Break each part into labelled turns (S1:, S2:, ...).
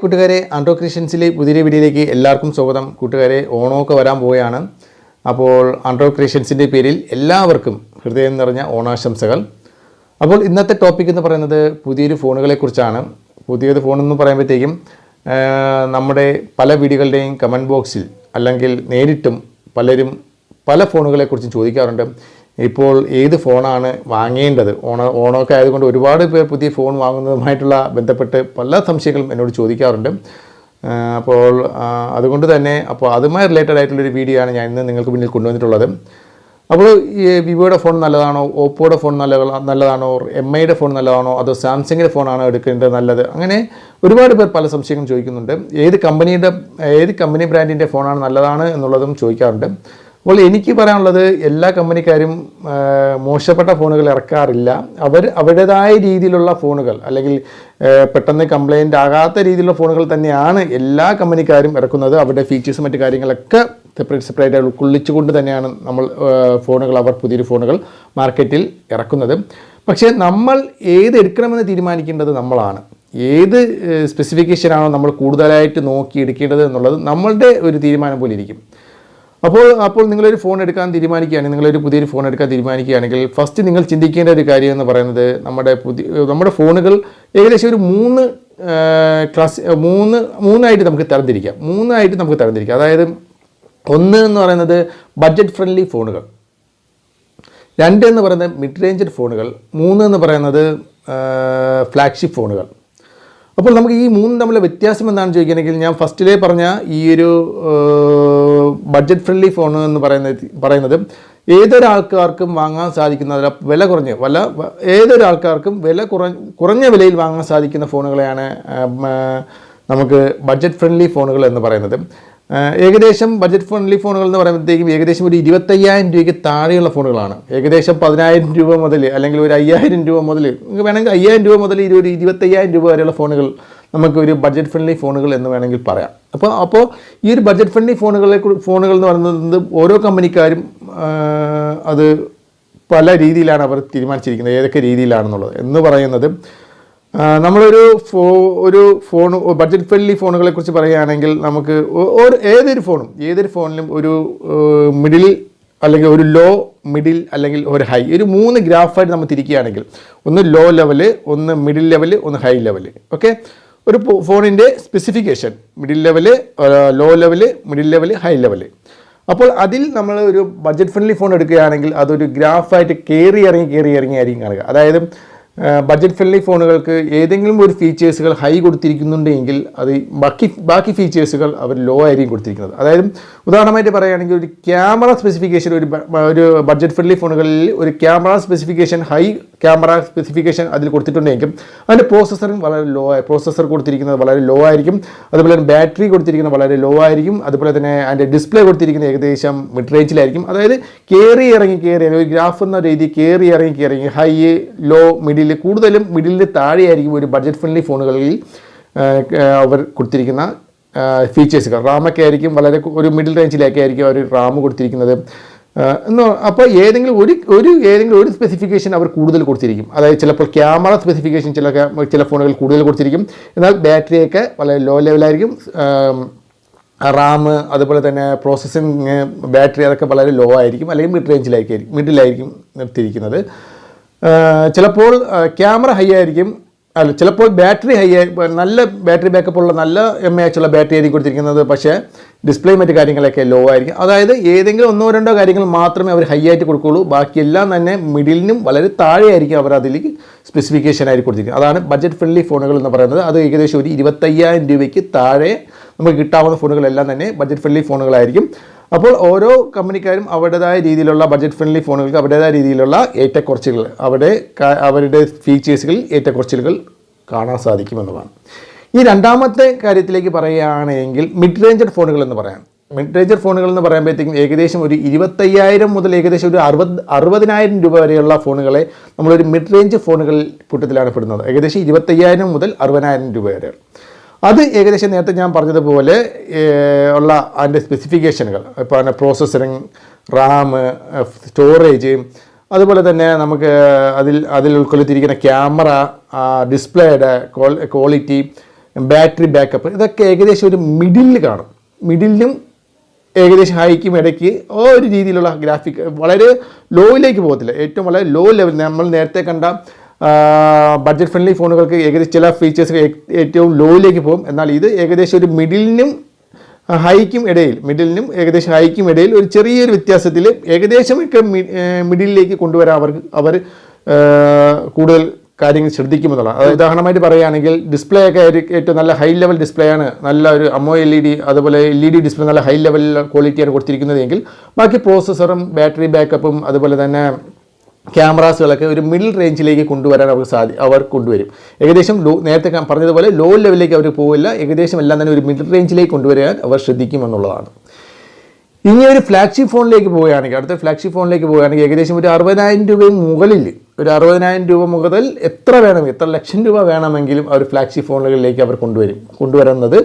S1: കൂട്ടുകാരെ ആൻഡ്രോ ക്രിസ്ത്യൻസിലെ പുതിയ വീഡിയോയിലേക്ക് എല്ലാവർക്കും സ്വാഗതം. കൂട്ടുകാരെ ഓണമൊക്കെ വരാൻ പോവുകയാണ്. അപ്പോൾ ആൻഡ്രോ ക്രിസ്ത്യൻസിന്റെ പേരിൽ എല്ലാവർക്കും ഹൃദയം നിറഞ്ഞ ഓണാശംസകൾ. അപ്പോൾ ഇന്നത്തെ ടോപ്പിക് എന്ന് പറയുന്നത് പുതിയൊരു ഫോണുകളെക്കുറിച്ചാണ് പുതിയൊരു ഫോൺ എന്ന് പറയുമ്പോഴത്തേക്കും നമ്മുടെ പല വീഡിയോകളുടെയും കമന്റ് ബോക്സിൽ അല്ലെങ്കിൽ നേരിട്ടും പലരും പല ഫോണുകളെക്കുറിച്ചും ചോദിക്കാറുണ്ട്. ഇപ്പോൾ ഏത് ഫോണാണ് വാങ്ങേണ്ടത്? ഓണ ഓണമൊക്കെ ആയതുകൊണ്ട് ഒരുപാട് പേർ പുതിയ ഫോൺ വാങ്ങുന്നതുമായിട്ടുള്ള ബന്ധപ്പെട്ട് പല സംശയങ്ങളും എന്നോട് ചോദിക്കാറുണ്ട്. അപ്പോൾ അതുകൊണ്ട് തന്നെ അപ്പോൾ അതുമായി റിലേറ്റഡ് ആയിട്ടുള്ളൊരു വീഡിയോ ആണ് ഞാൻ ഇന്ന് നിങ്ങൾക്ക് മുന്നിൽ കൊണ്ടുവന്നിട്ടുള്ളത്. അപ്പോൾ ഈ വിവോയുടെ ഫോൺ നല്ലതാണോ? ഓപ്പോയുടെ ഫോൺ നല്ല നല്ലതാണോ? എം ഐയുടെ ഫോൺ നല്ലതാണോ? അതോ സാംസങ്ങിന്റെ ഫോണാണോ എടുക്കേണ്ടത് നല്ലത്? അങ്ങനെ ഒരുപാട് പേർ പല സംശയങ്ങളും ചോദിക്കുന്നുണ്ട്. ഏത് കമ്പനിയുടെ ഏത് കമ്പനി ബ്രാൻഡിന്റെ ഫോണാണ് നല്ലതാണ് എന്നുള്ളതും ചോദിക്കാറുണ്ട്. അപ്പോൾ എനിക്ക് പറയാനുള്ളത് എല്ലാ കമ്പനിക്കാരും മോശപ്പെട്ട ഫോണുകൾ ഇറക്കാറില്ല. അവർ അവരുടേതായ രീതിയിലുള്ള ഫോണുകൾ അല്ലെങ്കിൽ പെട്ടെന്ന് കംപ്ലൈന്റ് ആകാത്ത രീതിയിലുള്ള ഫോണുകൾ തന്നെയാണ് എല്ലാ കമ്പനിക്കാരും ഇറക്കുന്നത്. അവരുടെ ഫീച്ചേഴ്സും മറ്റു കാര്യങ്ങളൊക്കെ സെപ്പറേറ്റ് സെപ്പറേറ്റ് ഉൾക്കൊള്ളിച്ചുകൊണ്ട് തന്നെയാണ് നമ്മൾ ഫോണുകൾ അവർ പുതിയൊരു ഫോണുകൾ മാർക്കറ്റിൽ ഇറക്കുന്നത്. പക്ഷേ നമ്മൾ ഏത് എടുക്കണമെന്ന് തീരുമാനിക്കേണ്ടത് നമ്മളാണ്. ഏത് സ്പെസിഫിക്കേഷനാണോ നമ്മൾ കൂടുതലായിട്ട് നോക്കി എടുക്കേണ്ടത് എന്നുള്ളത് നമ്മളുടെ ഒരു തീരുമാനം പോലെ ഇരിക്കും. അപ്പോൾ അപ്പോൾ നിങ്ങളൊരു ഫോൺ എടുക്കാൻ തീരുമാനിക്കുകയാണെങ്കിൽ നിങ്ങളൊരു പുതിയൊരു ഫോൺ എടുക്കാൻ തീരുമാനിക്കുകയാണെങ്കിൽ ഫസ്റ്റ് നിങ്ങൾ ചിന്തിക്കേണ്ട ഒരു കാര്യം എന്ന് പറയുന്നത് നമ്മുടെ പുതിയ നമ്മുടെ ഫോണുകൾ ഏകദേശം ഒരു മൂന്ന് ക്ലാസ് മൂന്ന് മൂന്നായിട്ട് നമുക്ക് തരംതിരിക്കാം. മൂന്നായിട്ട് നമുക്ക് തരംതിരിക്കാം. അതായത് ഒന്ന് എന്ന് പറയുന്നത് ബഡ്ജറ്റ് ഫ്രണ്ട്ലി ഫോണുകൾ രണ്ട് എന്ന് പറയുന്നത് മിഡ് റേഞ്ച് ഫോണുകൾ മൂന്ന് എന്ന് പറയുന്നത് ഫ്ലാഗ്ഷിപ്പ് ഫോണുകൾ അപ്പോൾ നമുക്ക് ഈ മൂന്ന് തമ്മിലെ വ്യത്യാസം എന്താണെന്ന് ചോദിക്കുകയാണെങ്കിൽ ഞാൻ ഫസ്റ്റിലേ പറഞ്ഞ ഈ ഒരു ബഡ്ജറ്റ് ഫ്രണ്ട്ലി ഫോൺ എന്ന് പറയുന്നത് പറയുന്നത് ഏതൊരാൾക്കാർക്കും വാങ്ങാൻ സാധിക്കുന്ന വില കുറഞ്ഞ് വല്ല ഏതൊരാൾക്കാർക്കും വില കുറഞ്ഞ കുറഞ്ഞ വിലയിൽ വാങ്ങാൻ സാധിക്കുന്ന ഫോണുകളെയാണ് നമുക്ക് ബഡ്ജറ്റ് ഫ്രണ്ട്ലി ഫോണുകൾ എന്ന് പറയുന്നത്. ഏകദേശം ബഡ്ജറ്റ് ഫ്രണ്ട്ലി ഫോണുകൾ എന്ന് പറയുമ്പോഴത്തേക്കും ഏകദേശം ഒരു ഇരുപത്തയ്യായിരം രൂപയ്ക്ക് താഴെയുള്ള ഫോണുകളാണ്. ഏകദേശം പതിനായിരം രൂപ മുതൽ അല്ലെങ്കിൽ ഒരു അയ്യായിരം രൂപ മുതൽ നിങ്ങൾക്ക് വേണമെങ്കിൽ അയ്യായിരം രൂപ മുതൽ ഒരു ഇരുപത്തയ്യായിരം രൂപ വരെയുള്ള ഫോണുകൾ നമുക്ക് ഒരു ബഡ്ജറ്റ് ഫ്രണ്ട്ലി ഫോണുകൾ എന്ന് വേണമെങ്കിൽ പറയാം. അപ്പോൾ അപ്പോൾ ഈ ഒരു ബഡ്ജറ്റ് ഫ്രണ്ട്ലി ഫോണുകളെ ഫോണുകൾ എന്ന് പറയുന്നത് ഓരോ കമ്പനിക്കാരും അത് പല രീതിയിലാണ് അവർ തീരുമാനിച്ചിരിക്കുന്നത് ഏതൊക്കെ രീതിയിലാണെന്നുള്ളത്. എന്ന് പറയുന്നത് നമ്മളൊരു ഫോ ഒരു ഫോൺ ബഡ്ജറ്റ് ഫ്രണ്ട്ലി ഫോണുകളെ കുറിച്ച് പറയുകയാണെങ്കിൽ നമുക്ക് ഒരു ഏതൊരു ഫോണും ഏതൊരു ഫോണിലും ഒരു മിഡിൽ അല്ലെങ്കിൽ ഒരു ലോ മിഡിൽ അല്ലെങ്കിൽ ഒരു ഹൈ ഒരു മൂന്ന് ഗ്രാഫായിട്ട് നമ്മൾ തിരിക്കുകയാണെങ്കിൽ ഒന്ന് ലോ ലെവൽ ഒന്ന് മിഡിൽ ലെവൽ ഒന്ന് ഹൈ ലെവൽ ഓക്കെ ഒരു ഫോണിന്റെ specification middle level low level middle level high level അപ്പോൾ അതിൽ നമ്മൾ ഒരു ബഡ്ജറ്റ് ഫ്രണ്ട്ലി ഫോൺ എടുക്കുകയാണെങ്കിൽ അതൊരു ഗ്രാഫായിട്ട് കയറി ഇറങ്ങി കയറി ഇറങ്ങി ആയിരിക്കും കാണുക. അതായത് ബഡ്ജറ്റ് ഫ്രണ്ട്ലി ഫോണുകൾക്ക് ഏതെങ്കിലും ഒരു ഫീച്ചേഴ്സുകൾ ഹൈ കൊടുത്തിരിക്കുന്നുണ്ടെങ്കിൽ അത് ബാക്കി ബാക്കി ഫീച്ചേഴ്സുകൾ അവർ ലോ ആയിരിക്കും കൊടുത്തിരിക്കുന്നത്. അതായത് ഉദാഹരണമായിട്ട് പറയുകയാണെങ്കിൽ ഒരു ക്യാമറ സ്പെസിഫിക്കേഷൻ ഒരു ഒരു ബഡ്ജറ്റ് ഫ്രണ്ട്ലി ഫോണുകളിൽ ഒരു camera specification high camera specification അതിൽ കൊടുത്തിട്ടുണ്ടെങ്കിൽ അതിന്റെ പ്രോസസ്സറും വളരെ ലോ ആയി പ്രോസസ്സർ കൊടുത്തിരിക്കുന്നത് വളരെ ലോ ആയിരിക്കും. അതുപോലെ തന്നെ ബാറ്ററി കൊടുത്തിരിക്കുന്നത് വളരെ ലോ ആയിരിക്കും. അതുപോലെ തന്നെ അതിന്റെ ഡിസ്പ്ലേ കൊടുത്തിരിക്കുന്നത് ഏകദേശം മിഡ് റേഞ്ചിലായിരിക്കും അതായത് കയറി ഇറങ്ങി കയറി ഒരു ഗ്രാഫ് എന്ന രീതി കയറി ഇറങ്ങി കയറി ഹൈ ലോ മിഡിൽ കൂടുതലും മിഡിലിന്റെ താഴെയായിരിക്കും ഒരു ബഡ്ജറ്റ് ഫ്രണ്ട്ലി ഫോണുകളിൽ അവർ കൊടുത്തിരിക്കുന്ന ഫീച്ചേഴ്സുകൾ റാമൊക്കെ ആയിരിക്കും വളരെ ഒരു മിഡിൽ റേഞ്ചിലൊക്കെ ആയിരിക്കും അവർ റാം കൊടുത്തിരിക്കുന്നത്. എന്ന് അപ്പോൾ ഏതെങ്കിലും ഒരു ഒരു ഏതെങ്കിലും ഒരു സ്പെസിഫിക്കേഷൻ അവർ കൂടുതൽ കൊടുത്തിരിക്കും. അതായത് ചിലപ്പോൾ ക്യാമറ സ്പെസിഫിക്കേഷൻ ചില ചില ഫോണുകൾ കൂടുതൽ കൊടുത്തിരിക്കും. എന്നാൽ ബാറ്ററിയൊക്കെ വളരെ ലോ ലെവലായിരിക്കും റാം അതുപോലെ തന്നെ പ്രോസസ്സിങ് ബാറ്ററി അതൊക്കെ വളരെ ലോ ആയിരിക്കും. അല്ലെങ്കിൽ മിഡ് റേഞ്ചിലായിരിക്കും മിഡിലായിരിക്കും നിർത്തിയിരിക്കുന്നത്. ചിലപ്പോൾ ക്യാമറ ഹൈ ആയിരിക്കും. അല്ല ചിലപ്പോൾ ബാറ്ററി ഹൈ നല്ല ബാറ്ററി ബാക്കപ്പ് ഉള്ള നല്ല എം എ എച്ചുള്ള ബാറ്ററി ആയിരിക്കും കൊടുത്തിരിക്കുന്നത്. പക്ഷേ ഡിസ്പ്ലേ മറ്റു കാര്യങ്ങളൊക്കെ ലോ ആയിരിക്കും. അതായത് ഏതെങ്കിലും ഒന്നോ രണ്ടോ കാര്യങ്ങൾ മാത്രമേ അവർ ഹൈ ആയിട്ട് കൊടുക്കുകയുള്ളൂ ബാക്കിയെല്ലാം തന്നെ മിഡിലിനും വളരെ താഴെയായിരിക്കും അവർ അതിലേക്ക് സ്പെസിഫിക്കേഷൻ ആയിട്ട് കൊടുത്തിരിക്കുന്നത്. അതാണ് ബഡ്ജറ്റ് ഫ്രണ്ട്ലി ഫോണുകൾ എന്ന് പറയുന്നത്. അത് ഏകദേശം ഒരു ഇരുപത്തയ്യായിരം രൂപയ്ക്ക് താഴെ നമുക്ക് കിട്ടാവുന്ന ഫോണുകളെല്ലാം തന്നെ ബഡ്ജറ്റ് ഫ്രണ്ട്ലി ഫോണുകളായിരിക്കും അപ്പോൾ ഓരോ കമ്പനിക്കാരും അവരുടേതായ രീതിയിലുള്ള ബഡ്ജറ്റ് ഫ്രണ്ട്ലി ഫോണുകൾക്ക് അവരുടേതായ രീതിയിലുള്ള ഏറ്റക്കുറച്ചിലുകൾ അവിടെ ക- അവരുടെ ഫീച്ചേഴ്സുകളിൽ ഏറ്റക്കുറച്ചിലുകൾ കാണാൻ സാധിക്കുമെന്നതാണ് ഈ രണ്ടാമത്തെ കാര്യത്തിലേക്ക് പറയുകയാണെങ്കിൽ മിഡ് റേഞ്ചഡ് ഫോണുകൾ എന്ന് പറയാം. മിഡ് റേഞ്ചഡ് ഫോണുകൾ എന്ന് പറയുമ്പോഴത്തേക്കും ഏകദേശം ഒരു ഇരുപത്തയ്യായിരം മുതൽ ഏകദേശം ഒരു അറുപത് അറുപതിനായിരം രൂപ വരെയുള്ള ഫോണുകളെ നമ്മളൊരു മിഡ് റേഞ്ച് ഫോണുകൾ കൂട്ടത്തിലാണ് പെടുന്നത്. ഏകദേശം ഇരുപത്തയ്യായിരം മുതൽ അറുപതിനായിരം രൂപ വരെ. അത് ഏകദേശം നേരത്തെ ഞാൻ പറഞ്ഞതുപോലെ ഉള്ള അതിന്റെ സ്പെസിഫിക്കേഷനുകൾ ഇപ്പോൾ അതിന്റെ പ്രോസസ്സറിങ് റാം സ്റ്റോറേജ് അതുപോലെ തന്നെ നമുക്ക് അതിൽ അതിൽ ഉൾക്കൊള്ളിച്ചിരിക്കുന്ന ക്യാമറ ഡിസ്പ്ലേയുടെ ക്വാളിറ്റി ബാറ്ററി ബാക്കപ്പ് ഇതൊക്കെ ഏകദേശം ഒരു മിഡിലിൽ കാണും. മിഡിലിനും ഏകദേശം ഹൈക്കും ഇടയ്ക്ക് ഒരു രീതിയിലുള്ള ഗ്രാഫിക് വളരെ ലോയിലേക്ക് പോകത്തില്ല. ഏറ്റവും വളരെ ലോ ലെവൽ നമ്മൾ നേരത്തെ കണ്ട ബഡ്ജറ്റ് ഫ്രണ്ട്ലി ഫോണുകൾക്ക് ഏകദേശം ചില ഫീച്ചേഴ്സ് ഏറ്റവും ലോയിലേക്ക് പോകും. എന്നാൽ ഇത് ഏകദേശം ഒരു മിഡിലിനും ഹൈക്കും ഇടയിൽ മിഡിലിനും ഏകദേശം ഹൈക്കും ഇടയിൽ ഒരു ചെറിയൊരു വ്യത്യാസത്തിൽ ഏകദേശം ഒക്കെ മിഡിലിലേക്ക് കൊണ്ടുവരാൻ അവർക്ക് അവർ കൂടുതൽ കാര്യങ്ങൾ ശ്രദ്ധിക്കുമെന്നുള്ളതാണ് അത് ഉദാഹരണമായിട്ട് പറയുകയാണെങ്കിൽ ഡിസ്പ്ലേ ഒക്കെ ഏറ്റവും നല്ല ഹൈ ലെവൽ ഡിസ്പ്ലേ ആണ്. നല്ല ഒരു അമ്മോ എൽ ഇ ഡി അതുപോലെ എൽ ഇ ഡി ഡിസ്പ്ലേ നല്ല ഹൈ ലെവൽ ക്വാളിറ്റിയാണ് കൊടുത്തിരിക്കുന്നതെങ്കിൽ ബാക്കി പ്രോസസ്സറും ബാറ്ററി ബാക്കപ്പും അതുപോലെ തന്നെ ക്യാമറാസുകളൊക്കെ ഒരു മിഡിൽ റേഞ്ചിലേക്ക് കൊണ്ടുവരാൻ അവർക്ക് സാധി അവർ കൊണ്ടുവരും. ഏകദേശം ലോ നേരത്തെ പറഞ്ഞതുപോലെ ലോ ലെവലിലേക്ക് അവർ പോവില്ല. ഏകദേശം എല്ലാം തന്നെ ഒരു മിഡിൽ റേഞ്ചിലേക്ക് കൊണ്ടുവരാൻ അവർ ശ്രദ്ധിക്കുമെന്നുള്ളതാണ് ഇനി ഒരു ഫ്ലാഗ്ഷിപ്പ് ഫോണിലേക്ക് പോവുകയാണെങ്കിൽ അടുത്ത ഫ്ലാഗ്ഷിപ്പ് ഫോണിലേക്ക് പോവുകയാണെങ്കിൽ ഏകദേശം ഒരു അറുപതിനായിരം രൂപയും മുകളിൽ ഒരു അറുപതിനായിരം രൂപ മുതൽ എത്ര വേണം എത്ര ലക്ഷം രൂപ വേണമെങ്കിലും അവർ ഫ്ലാഗ്ഷിപ്പ് ഫോണുകളിലേക്ക് അവർ കൊണ്ടുവരും. കൊണ്ടുവരുന്നത്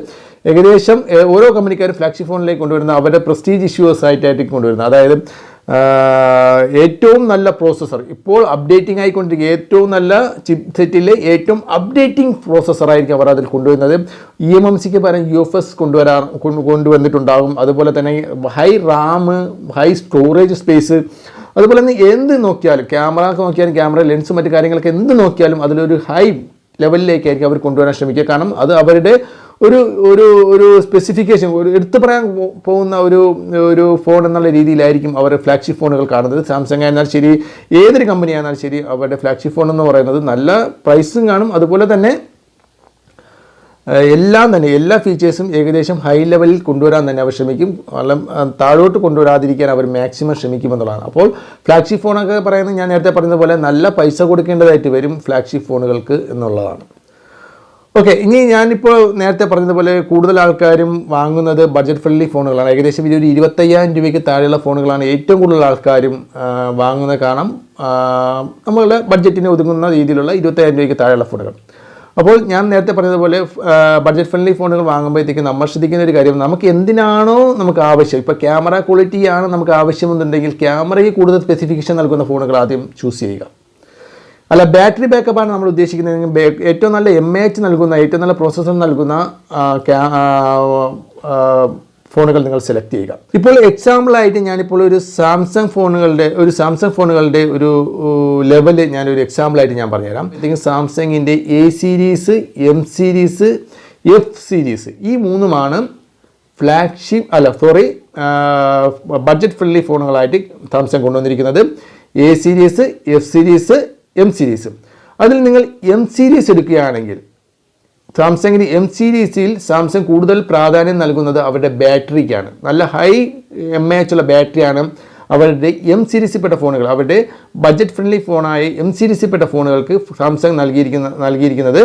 S1: ഏകദേശം ഓരോ കമ്പനിക്കാരും ഫ്ലാഗ്ഷിപ്പ് ഫോണിലേക്ക് കൊണ്ടുവരുന്ന അവരുടെ പ്രസ്റ്റീജ് ഇഷ്യൂസ് ആയിട്ടായിരിക്കും കൊണ്ടുവരുന്നത്. അതായത് ഏറ്റവും നല്ല പ്രോസസ്സർ ഇപ്പോൾ അപ്ഡേറ്റിംഗ് ആയിക്കൊണ്ടിരിക്കുക. ഏറ്റവും നല്ല ചിപ്പ് സെറ്റിലെ ഏറ്റവും അപ്ഡേറ്റിംഗ് പ്രോസസ്സറായിരിക്കും അവർ അതിൽ കൊണ്ടുവരുന്നത്. ഇ എം എം സിക്ക് പകരം യു എഫ് എസ് കൊണ്ടുവരാ കൊണ്ടുവന്നിട്ടുണ്ടാകും. അതുപോലെ തന്നെ high RAM high storage space അതുപോലെ തന്നെ എന്ത് നോക്കിയാലും ക്യാമറ നോക്കിയാലും ക്യാമറ ലെൻസ് മറ്റു കാര്യങ്ങളൊക്കെ എന്ത് നോക്കിയാലും അതിലൊരു ഹൈ ലെവലിലേക്കായിരിക്കും അവർ കൊണ്ടുവരാൻ ശ്രമിക്കുക. കാരണം അത് അവരുടെ ഒരു ഒരു ഒരു സ്പെസിഫിക്കേഷൻ ഒരു എടുത്തു പറയാൻ പോകുന്ന ഒരു ഒരു ഫോൺ എന്നുള്ള രീതിയിലായിരിക്കും അവർ ഫ്ലാഗ്ഷിപ്പ് ഫോണുകൾ കാണുന്നത്. സാംസങ് ആയിരുന്നാലും ശരി ഏതൊരു കമ്പനി ആയിരുന്നാലും ശരി അവരുടെ ഫ്ലാഗ്ഷിപ്പ് ഫോൺ എന്ന് പറയുന്നത് നല്ല പ്രൈസും കാണും. അതുപോലെ തന്നെ എല്ലാം തന്നെ എല്ലാ ഫീച്ചേഴ്സും ഏകദേശം ഹൈ ലെവലിൽ കൊണ്ടുവരാൻ തന്നെ അവർ ശ്രമിക്കും. താഴോട്ട് കൊണ്ടുവരാതിരിക്കാൻ അവർ മാക്സിമം ശ്രമിക്കുമെന്നുള്ളതാണ് അപ്പോൾ ഫ്ലാഗ്ഷിപ്പ് ഫോണൊക്കെ പറയുന്നത് ഞാൻ നേരത്തെ പറഞ്ഞതുപോലെ നല്ല പൈസ കൊടുക്കേണ്ടതായിട്ട് വരും ഫ്ലാഗ്ഷിപ്പ് ഫോണുകൾക്ക് എന്നുള്ളതാണ്. ഓക്കെ ഇനി ഞാനിപ്പോൾ നേരത്തെ പറഞ്ഞതുപോലെ കൂടുതൽ ആൾക്കാരും വാങ്ങുന്നത് ബഡ്ജറ്റ് ഫ്രണ്ട്ലി ഫോണുകളാണ്. ഏകദേശം ഇതൊരു ഇരുപത്തയ്യായിരം രൂപയ്ക്ക് താഴെയുള്ള ഫോണുകളാണ് ഏറ്റവും കൂടുതൽ ആൾക്കാരും വാങ്ങുന്നത് കാരണം നമ്മളുടെ ബഡ്ജറ്റിന് ഒതുങ്ങുന്ന രീതിയിലുള്ള ഇരുപത്തയ്യായിരം രൂപയ്ക്ക് താഴെയുള്ള ഫോണുകൾ. അപ്പോൾ ഞാൻ നേരത്തെ പറഞ്ഞതുപോലെ ബഡ്ജറ്റ് ഫ്രണ്ട്ലി ഫോണുകൾ വാങ്ങുമ്പോഴത്തേക്ക് നമ്മൾ ശ്രദ്ധിക്കുന്ന ഒരു കാര്യം നമുക്ക് എന്തിനാണോ നമുക്ക് ആവശ്യം. ഇപ്പോൾ ക്യാമറ ക്വാളിറ്റിയാണ് നമുക്ക് ആവശ്യമെന്നുണ്ടെങ്കിൽ ക്യാമറയ്ക്ക് കൂടുതൽ സ്പെസിഫിക്കേഷൻ നൽകുന്ന ഫോണുകൾ ആദ്യം ചൂസ് ചെയ്യുക. അല്ല ബാറ്ററി ബാക്കപ്പാണ് നമ്മൾ ഉദ്ദേശിക്കുന്നത്. ഏറ്റവും നല്ല എം എ എച്ച് നൽകുന്ന ഏറ്റവും നല്ല പ്രോസസ്സർ നൽകുന്ന ഫോണുകൾ നിങ്ങൾ സെലക്ട് ചെയ്യുക. ഇപ്പോൾ എക്സാമ്പിളായിട്ട് ഞാനിപ്പോൾ ഒരു സാംസങ് ഫോണുകളുടെ ഒരു സാംസങ് ഫോണുകളുടെ ഒരു ലെവൽ ഞാനൊരു എക്സാമ്പിളായിട്ട് ഞാൻ പറഞ്ഞുതരാം. അല്ലെങ്കിൽ സാംസങ്ങിന്റെ A series M series F series ഈ മൂന്നുമാണ് ഫ്ലാഗ്ഷിപ്പ് അല്ല സോറി ബഡ്ജറ്റ് ഫ്രണ്ട്ലി ഫോണുകളായിട്ട് സാംസങ് കൊണ്ടുവന്നിരിക്കുന്നത്. A series F series M series അതിൽ നിങ്ങൾ എം സീരീസ് എടുക്കുകയാണെങ്കിൽ സാംസങ്ങിന് എം സീരീസിൽ സാംസങ് കൂടുതൽ പ്രാധാന്യം നൽകുന്നത് അവരുടെ ബാറ്ററിക്കാണ്. നല്ല ഹൈ എം എ എച്ച് ഉള്ള ബാറ്ററിയാണ് അവരുടെ എം സീരീസിൽപ്പെട്ട ഫോണുകൾ. അവരുടെ ബഡ്ജറ്റ് ഫ്രണ്ട്ലി ഫോണായ എം സീരീസിൽപ്പെട്ട ഫോണുകൾക്ക് സാംസങ് നൽകിയിരിക്കുന്ന നൽകിയിരിക്കുന്നത്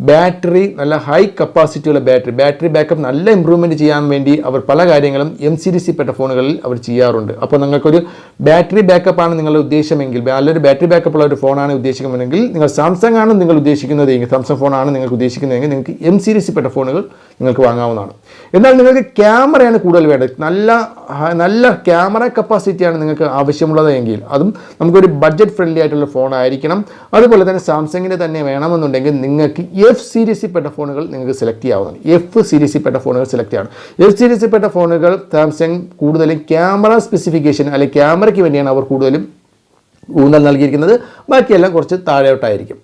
S1: ബാറ്ററി നല്ല ഹൈ കപ്പാസിറ്റിയുള്ള ബാറ്ററി. ബാറ്ററി ബാക്കപ്പ് നല്ല ഇമ്പ്രൂവ്മെന്റ് ചെയ്യാൻ വേണ്ടി അവർ പല കാര്യങ്ങളും എം സി ഡി സി പെട്ട ഫോണുകളിൽ അവർ ചെയ്യാറുണ്ട്. അപ്പോൾ നിങ്ങൾക്കൊരു ബാറ്ററി ബാക്കപ്പ് ആണ് നിങ്ങളുടെ ഉദ്ദേശമെങ്കിൽ നല്ലൊരു ബാറ്ററി ബാക്കപ്പ് ഉള്ള ഒരു ഫോണാണ് ഉദ്ദേശിക്കുന്നതെങ്കിൽ നിങ്ങൾ സാംസങ് ആണ് നിങ്ങൾ ഉദ്ദേശിക്കുന്നതെങ്കിൽ സാംസങ് ഫോണാണ് നിങ്ങൾക്ക് ഉദ്ദേശിക്കുന്നതെങ്കിൽ നിങ്ങൾക്ക് എം സി ഡി സി പെട്ട ഫോണുകൾ നിങ്ങൾക്ക് വാങ്ങാവുന്നതാണ്. എന്നാൽ നിങ്ങൾക്ക് ക്യാമറയാണ് കൂടുതൽ വേണ്ടത്. നല്ല നല്ല ക്യാമറ കപ്പാസിറ്റിയാണ് നിങ്ങൾക്ക് ആവശ്യമുള്ളത് എങ്കിൽ അതും നമുക്കൊരു ബഡ്ജറ്റ് ഫ്രണ്ട്ലി ആയിട്ടുള്ള ഫോണായിരിക്കണം അതുപോലെ തന്നെ സാംസങ്ങിന്റെ തന്നെ വേണമെന്നുണ്ടെങ്കിൽ നിങ്ങൾക്ക് എഫ് സീരീസിൽപ്പെട്ട ഫോണുകൾ നിങ്ങൾക്ക് സെലക്ട് ചെയ്യാവുന്നതാണ്. എഫ് സീരീസിൽപ്പെട്ട ഫോണുകൾ സെലക്ട് ചെയ്യണം. എഫ് സീരീസിൽപ്പെട്ട ഫോണുകൾ സാംസങ് കൂടുതലും ക്യാമറ സ്പെസിഫിക്കേഷൻ അല്ലെങ്കിൽ ക്യാമറയ്ക്ക് വേണ്ടിയാണ് അവർ കൂടുതലും ഊന്നൽ നൽകിയിരിക്കുന്നത്. ബാക്കിയെല്ലാം കുറച്ച് താഴോട്ടായിരിക്കും.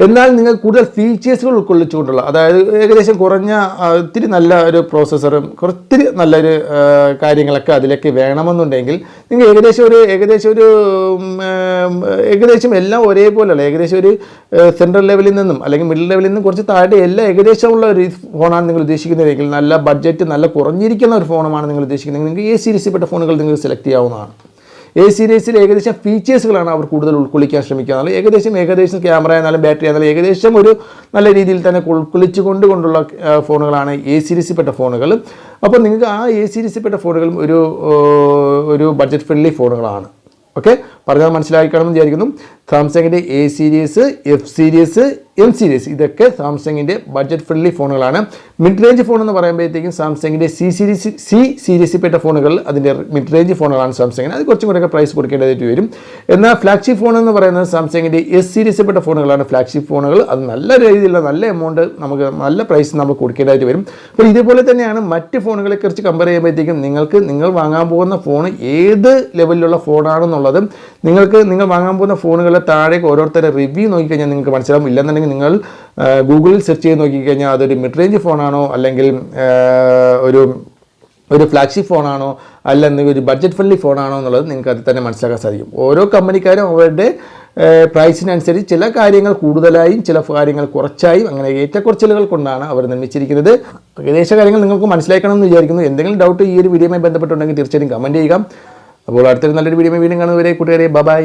S1: എന്നാൽ നിങ്ങൾ കൂടുതൽ ഫീച്ചേഴ്സുകൾ ഉൾക്കൊള്ളിച്ചുകൊണ്ടുള്ള അതായത് ഏകദേശം കുറഞ്ഞ ഒത്തിരി നല്ല ഒരു പ്രോസസ്സറും കുറച്ചിരി നല്ലൊരു കാര്യങ്ങളൊക്കെ അതിലേക്ക് വേണമെന്നുണ്ടെങ്കിൽ നിങ്ങൾ ഏകദേശം ഒരു ഏകദേശം ഒരു ഏകദേശം എല്ലാം ഒരേപോലെയുള്ള ഏകദേശം ഒരു സെൻട്രൽ ലെവലിൽ നിന്നും അല്ലെങ്കിൽ മിഡിൽ ലെവലിൽ നിന്നും കുറച്ച് താഴെ എല്ലാം ഏകദേശമുള്ള ഒരു ഫോണാണ് നിങ്ങൾ ഉദ്ദേശിക്കുന്നതെങ്കിൽ നല്ല ബഡ്ജറ്റ് നല്ല കുറഞ്ഞിരിക്കുന്ന ഒരു ഫോണുമാണ് നിങ്ങൾ ഉദ്ദേശിക്കുന്നതെങ്കിൽ നിങ്ങൾക്ക് ഏ സീരീസിൽപ്പെട്ട ഫോണുകൾ നിങ്ങൾ സെലക്ട് ചെയ്യാവുന്നതാണ്. എ സീരീസിൽ ഏകദേശം ഫീച്ചേഴ്സുകളാണ് അവർ കൂടുതൽ ഉൾക്കൊള്ളിക്കാൻ ശ്രമിക്കുന്നത് ഏകദേശം ഏകദേശം ക്യാമറ ആയാലും ബാറ്ററി ആയാലും ഏകദേശം ഒരു നല്ല രീതിയിൽ തന്നെ ഉൾക്കൊള്ളിച്ചു കൊണ്ട് കൊണ്ടുള്ള ഫോണുകളാണ് എ സീരീസിൽപ്പെട്ട ഫോണുകൾ അപ്പോൾ നിങ്ങൾക്ക് ആ എ സീരീസിൽപ്പെട്ട ഫോണുകളും ഒരു ഒരു ബഡ്ജറ്റ് ഫ്രണ്ട്ലി ഫോണുകളാണ് ഓക്കെ പറഞ്ഞാൽ മനസ്സിലാക്കണമെന്ന് വിചാരിക്കുന്നു. സാംസങ്ങിന്റെ A series F series M series ഇതൊക്കെ സാംസങ്ങിന്റെ ബഡ്ജറ്റ് ഫ്രണ്ട്ലി ഫോണുകളാണ്. മിഡ് റേഞ്ച് ഫോൺ എന്ന് പറയുമ്പോഴത്തേക്കും സാംസങ്ങിന്റെ സി സീരീസ് സി സീരീസിൽപ്പെട്ട ഫോണുകൾ അതിന്റെ മിഡ് റേഞ്ച് ഫോണുകളാണ് സാംസങ്ങിന് അത് കുറച്ചും കൂടെയൊക്കെ പ്രൈസ് കൊടുക്കേണ്ടതായിട്ട് വരും. എന്നാൽ ഫ്ലാഗ്ഷിപ്പ് ഫോൺ എന്ന് പറയുന്നത് സാംസങ്ങിന്റെ എസ് സീരീസിൽപ്പെട്ട ഫോണുകളാണ് ഫ്ലാഗ്ഷിപ്പ് ഫോണുകൾ. അത് നല്ല രീതിയിലുള്ള നല്ല എമൗണ്ട് നമുക്ക് നല്ല പ്രൈസ് നമ്മൾ കൊടുക്കേണ്ടതായിട്ട് വരും. അപ്പോൾ ഇതുപോലെ തന്നെയാണ് മറ്റ് ഫോണുകളെ കുറിച്ച് കമ്പയർ ചെയ്യുമ്പോഴത്തേക്കും നിങ്ങൾക്ക് നിങ്ങൾ വാങ്ങാൻ പോകുന്ന ഫോൺ ഏത് ലെവലിലുള്ള ഫോണാണെന്നുള്ളത് നിങ്ങൾക്ക് നിങ്ങൾ വാങ്ങാൻ പോകുന്ന ഫോണുകളുടെ താഴേക്ക് ഓരോരുത്തരുടെ റിവ്യൂ നോക്കിക്കഴിഞ്ഞാൽ നിങ്ങൾക്ക് മനസ്സിലാവും. ഇല്ലെന്നുണ്ടെങ്കിൽ നിങ്ങൾ ഗൂഗിളിൽ സെർച്ച് ചെയ്ത് നോക്കിക്കഴിഞ്ഞാൽ അതൊരു മിഡ് റേഞ്ച് ഫോണാണോ അല്ലെങ്കിൽ ഒരു ഒരു ഫ്ലാഗ്ഷിപ്പ് ഫോണാണോ അല്ലെങ്കിൽ ഒരു ബഡ്ജറ്റ് ഫ്രണ്ട്ലി ഫോണാണോ എന്നുള്ളത് നിങ്ങൾക്ക് അതിൽ തന്നെ മനസ്സിലാക്കാൻ സാധിക്കും. ഓരോ കമ്പനിക്കാരും അവരുടെ പ്രൈസിനനുസരിച്ച് ചില കാര്യങ്ങൾ കൂടുതലായും ചില കാര്യങ്ങൾ കുറച്ചായും അങ്ങനെ ഏറ്റക്കുറച്ചിലുകൾ കൊണ്ടാണ് അവർ നിർമ്മിച്ചിരിക്കുന്നത്. ഏകദേശ കാര്യങ്ങൾ നിങ്ങൾക്ക് മനസ്സിലാക്കണം എന്ന് വിചാരിക്കുന്നു. എന്തെങ്കിലും ഡൗട്ട് ഈ ഒരു വീഡിയോയുമായി ബന്ധപ്പെട്ടുണ്ടെങ്കിൽ തീർച്ചയായും കമന്റ് ചെയ്യുക. അപ്പോൾ അടുത്തൊരു നല്ലൊരു വീഡിയോ വീണ്ടും കാണുന്നവരെ കൂട്ടുകാരെ ബൈ